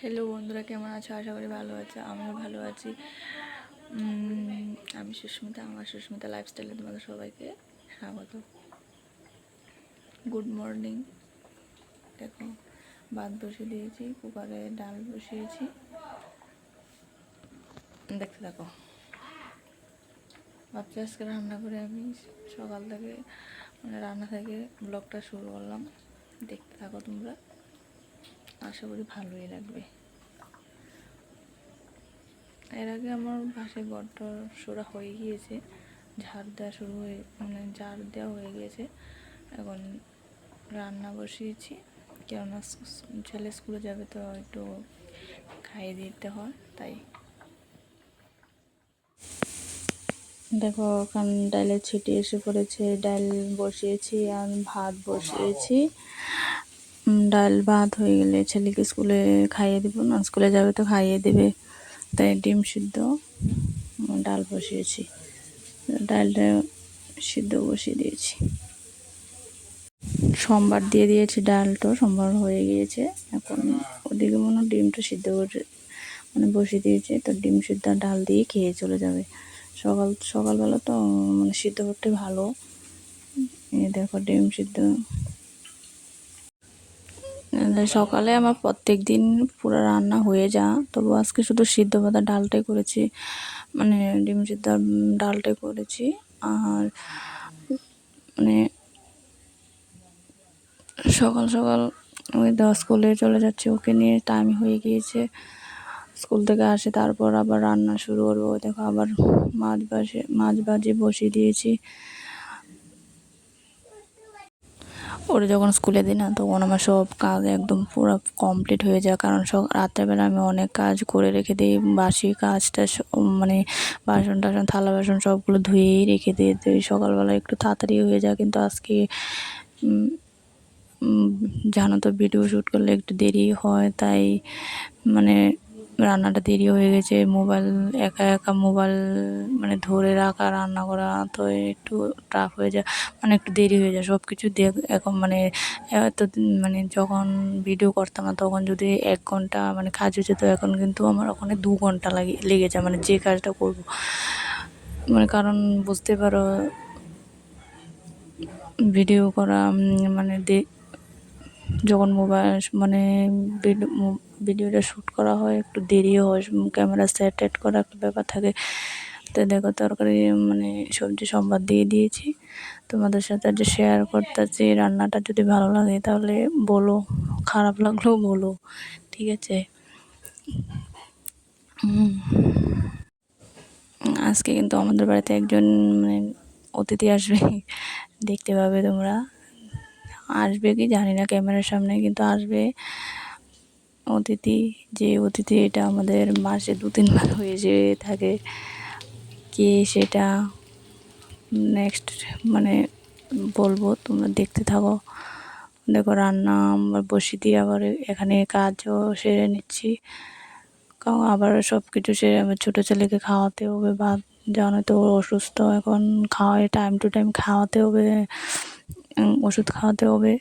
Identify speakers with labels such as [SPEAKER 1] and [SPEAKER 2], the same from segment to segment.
[SPEAKER 1] Hello বন্ধুরা, কেমন আছো? আশা করি ভালো আছো, আমিও ভালো আছি। আমি সুস্মিতা, আমার সুস্মিতা লাইফস্টাইলে তোমাদের সবাইকে স্বাগত। গুড মর্নিং দেখো, ভাত বসিয়ে দিয়েছি, কুকারে ডাল বসিয়েছি। দেখতে থাকো। ভাবছি আজকে রান্না করে আমি সকাল থেকে মানে রান্না থেকে ব্লগটা শুরু করলাম। দেখতে থাকো তোমরা। আশা করি ভালোই লাগবে। এর আগে আমার বাসে গড়টা সোরা হয়ে গিয়েছে, ঝাড় দেওয়া শুরু হয়ে মানে ঝাড় দেওয়া হয়ে গিয়েছে। এখন রান্না বসিয়েছি, কেননা ছেলে স্কুলে যাবে তো একটু খাইয়ে দিতে হয়, তাই। দেখো ওখান ডালের ছিটি এসে পড়েছে ডাল বসিয়েছি আর ভাত বসিয়েছি। ডাল ভাত হয়ে গেলে ছেলেকে স্কুলে খাইয়ে দিব, না স্কুলে যাবে তো খাইয়ে দেবে। তাই ডিম সিদ্ধ ডাল বসিয়েছি। ডালটা সিদ্ধ বসিয়ে দিয়েছি। সোমবার দিয়ে দিয়েছি ডালটা, সোমবার হয়ে গিয়েছে। এখন ওদিকে মনে ডিমটা সিদ্ধ করে মানে বসিয়ে দিয়েছে। তো ডিম সিদ্ধ ডাল দিয়ে খেয়ে চলে যাবে। সকাল, সকালবেলা তো মানে সিদ্ধ করতে ভালো। দেখো ডিম সিদ্ধ সকালে আমার প্রত্যেক দিন পুরো রান্না হয়ে যা। তবু আজকে শুধু সিদ্ধ ভাতা ডালটাই করেছি। মানে ডিম সিদ্ধ ডালটাই করেছি। আর মানে সকাল সকাল ওই দশ স্কুলে চলে যাচ্ছে। ওকে নিয়ে টাইম হয়ে গিয়েছে। স্কুল থেকে আসে, তারপর আবার রান্না শুরু করব। দেখো আবার মাছ বাজে মাছ বাজে বসিয়ে দিয়েছি। ওরা যখন স্কুলে দিই না, তখন আমার সব কাজ একদম পুরো কমপ্লিট হয়ে যায়। কারণ সব রাত্রেবেলা আমি অনেক কাজ করে রেখে দিই। বাসি কাজটা মানে বাসন টাসন, থালা বাসন সবগুলো ধুয়েই রেখে দিই। তো সকালবেলা একটু তাড়াতাড়ি হয়ে যায়। কিন্তু আজকে জানো তো ভিডিও শ্যুট করলে একটু দেরি হয়। তাই মানে রান্নাটা দেরি হয়ে গেছে, মোবাইল, একা একা মোবাইল মানে ধরে রাখা, রান্না করা তো একটু টাফ হয়ে যায় মানে একটু দেরি হয়ে যায়। সব কিছু দেখ, এখন মানে এত মানে যখন ভিডিও করতাম না, তখন যদি এক ঘণ্টা মানে কাজ হয়েছে তো এখন কিন্তু আমার ওখানে দু ঘণ্টা লাগে, লেগে যায় মানে যে কাজটা করব। মানে কারণ বুঝতে পারো ভিডিও করা মানে যখন মোবাইল মানে ভিডিওটা শ্যুট করা হয়, একটু দেরিও হয় ক্যামেরা সেট টেট করা একটা ব্যাপার থাকে। তো দেখো তরকারি মানে সবজি সম্বাদ দিয়ে দিয়েছি। তোমাদের সাথে যে শেয়ার করতেছি, রান্নাটা যদি ভালো লাগে তাহলে বলো, খারাপ লাগলেও বলো, ঠিক আছে? আজকে কিন্তু আমাদের বাড়িতে একজন মানে অতিথি আসবে, দেখতে পাবে তোমরা। আসবে কি জানি না, ক্যামেরার সামনে কিন্তু আসবে। অতিথি, যে অতিথি এটা আমাদের মাসে দু তিনবার হয়ে যেয়ে থাকে। কে সেটা নেক্সট মানে বলব, তোমরা দেখতে থাকো। দেখো রান্না আমার বসিয়ে দিয়ে আবার এখানে কাজও সেরে নিচ্ছি। কারণ আবার সব কিছু সেরে আমার ছোটো ছেলেকে খাওয়াতে হবে ভাত জানো তো অসুস্থ, এখন খাওয়াই টাইম টু টাইম খাওয়াতে হবে ওষুধ খাওয়াতে হবে।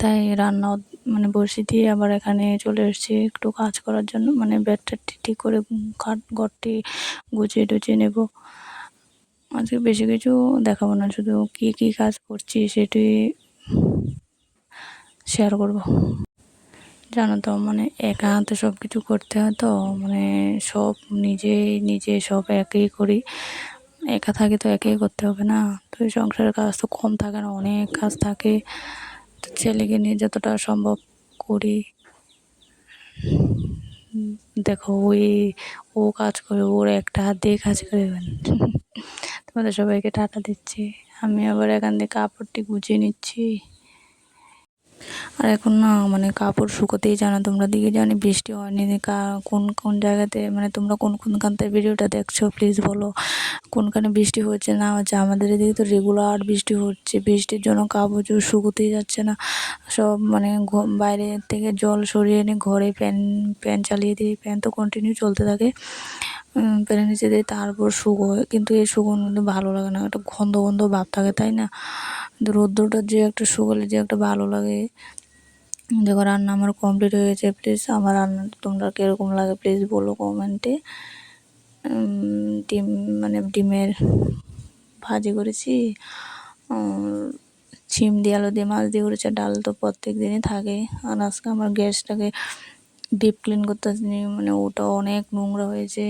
[SPEAKER 1] তাই রান্না মানে বসিয়ে দিয়ে আবার এখানে চলে এসেছি একটু কাজ করার জন্য। মানে বেডটা ঠিক করে খাট, ঘরটি গুছিয়ে টুছিয়ে নেব। আজকে বেশি কিছু দেখাবো না, শুধু কী কী কাজ করছি সেটি শেয়ার করব। জানো তো মানে একা হাতে সব কিছু করতে হয় তো মানে সব নিজেই নিজে সব একই করি। একা থাকি তো একাই করতে হবে না। তো সংসারের কাজ তো কম থাকে না, অনেক কাজ থাকে। ছেলেকে নিয়ে যতটা সম্ভব করি। দেখো, ওই, ও কাজ করে, ওর একটা হাত দিয়ে কাজ করে তোমাদের সবাইকে টাটা দিচ্ছি। আমি আবার এখান থেকে কাপড়টি গুছিয়ে নিচ্ছি। আর এখন না মানে কাপড় শুকোতেই জানো তোমরা দিকে জানি বৃষ্টি হয়নি কোন কোন জায়গাতে মানে তোমরা কোন কোনখান থেকে ভিডিওটা দেখছ প্লিজ বলো। কোনখানে বৃষ্টি হচ্ছে না হচ্ছে, আমাদের এদিকে তো রেগুলার বৃষ্টি হচ্ছে, বৃষ্টির জন্য কাপড় চোপড় শুকোতেই যাচ্ছে না। সব মানে বাইরে থেকে জল সরিয়ে এনে ঘরে ফ্যান ফ্যান চালিয়ে দিই ফ্যান তো কন্টিনিউ চলতে থাকে। ফ্যানের নিচে দিয়ে তারপর শুকোয় কিন্তু এই শুকোনো কিন্তু ভালো লাগে না। একটা গন্ধ গন্ধ ভাব থাকে, তাই না? কিন্তু রোদ্দুরটা যে একটা শুকোলে যে একটা ভালো লাগে। দেখো, রান্না আমার কমপ্লিট হয়ে গেছে। প্লিজ আমার রান্না তোমরা কীরকম লাগে প্লিজ বলো কমেন্টে ডিম মানে ডিমের ভাজি করেছি। ছিম দিয়ে আলু দিয়ে মাছ দিয়ে করেছে। ডাল তো প্রত্যেক দিনই থাকে। আর আজকে আমার গ্যাসটাকে ডিপ ক্লিন করতে আসিনি মানে ওটা অনেক নোংরা হয়েছে।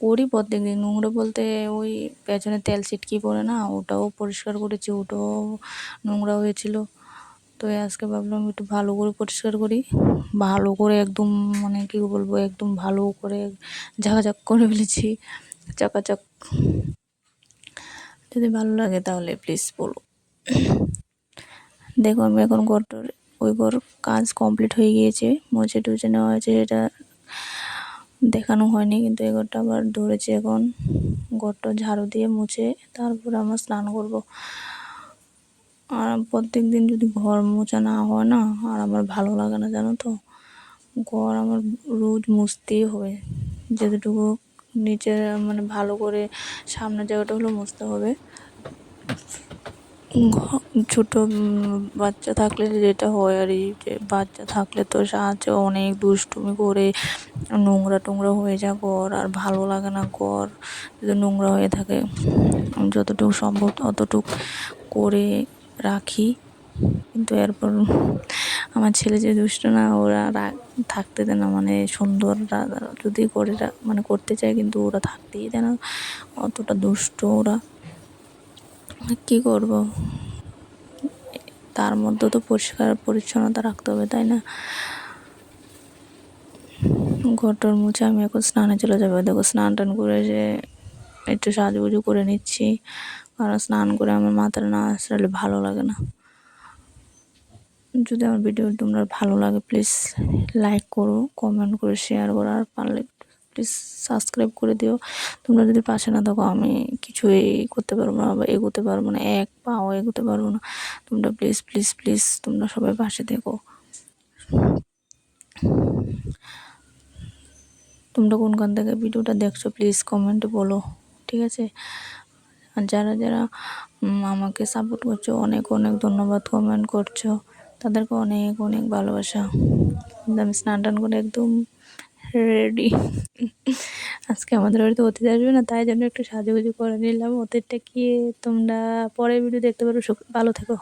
[SPEAKER 1] করি প্রত্যেক দিন, নোংরা বলতে ওই পেছনে তেল ছিটকি পড়ে না, ওটাও পরিষ্কার করেছি, ওটাও নোংরা হয়েছিল। তো আজকে ভাবলাম একটু ভালো করে পরিষ্কার করি, ভালো করে একদম মানে কী বলব, একদম ভালো করে ঝাঁকাঝাক করে ফেলেছি, চকাচক। যদি ভালো লাগে তাহলে প্লিজ বলো। দেখো আমি এখন ঘরটার ওই ঘর কাজ কমপ্লিট হয়ে গিয়েছে। মুছে টুচে নেওয়া হয়েছে এটা দেখানো হয়নি, কিন্তু এই ঘরটা আবার ধরেছে এখন। ঘরটা ঝাড়ু দিয়ে মুছে তারপর আমরা স্নান করব। আর প্রত্যেক দিন যদি ঘর মোছা না হয় না, আর আমার ভালো লাগে না, জানো তো? ঘর আমার রোজ মুছতেই হবে। যতটুকু নিচে মানে ভালো করে সামনের জায়গাটা হলো মুছতে হবে। ছোটো বাচ্চা থাকলে যেটা হয় আর এই যে বাচ্চা থাকলে তো সাহায্য অনেক দুষ্টুমি করে নোংরা টোংরা হয়ে যায় ঘর, আর ভালো লাগে না ঘর যদি নোংরা হয়ে থাকে। যতটুকু সম্ভব অতটুকু করে রাখি। কিন্তু এরপর আমার ছেলে যে দুষ্ট না, ওরা থাকতে দেয় না মানে সুন্দর যদি করে মানে করতে চায়, কিন্তু ওরা থাকতেই দেয় না। অতটা দুষ্ট ওরা। কী করব? তার মধ্যে তো পরিষ্কার পরিচ্ছন্নতা রাখতে হবে, তাই না? ঘরটার মুছে আমি এখন স্নানে চলে যাব। দেখো স্নান টান করে যে একটু সাজুগুজু করে নিচ্ছি। কারণ স্নান করে আমার মাথাটা না আসলে ভালো লাগে না। যদি আমার ভিডিও তোমরা ভালো লাগে প্লিজ লাইক করো কমেন্ট করে শেয়ার করো, আর পারলে প্লিজ সাবস্ক্রাইব করে দিও। তোমরা যদি পাশে না থাকো, আমি কিছুই করতে পারব না, বা এগোতে পারব না, এক পাও এগোতে পারব না। তোমরা প্লিজ প্লিজ প্লিজ তোমরা সবাই পাশে থেকো। তোমরা কোনখান থেকে ভিডিওটা দেখছ প্লিজ কমেন্টে বলো, ঠিক আছে? আর যারা যারা আমাকে সাপোর্ট করছ, অনেক অনেক ধন্যবাদ কমেন্ট করছ। তাদেরকে অনেক অনেক ভালোবাসা। আমি স্নান টান করে একদম রেডি আজকে আমাদের বাড়িতে অতিথি আসবে না, তাই জন্য একটু সাজুগুজু করে নিলাম। অতিথিটা কি তোমরা পরের ভিডিও দেখতে পারো ভালো থেকো।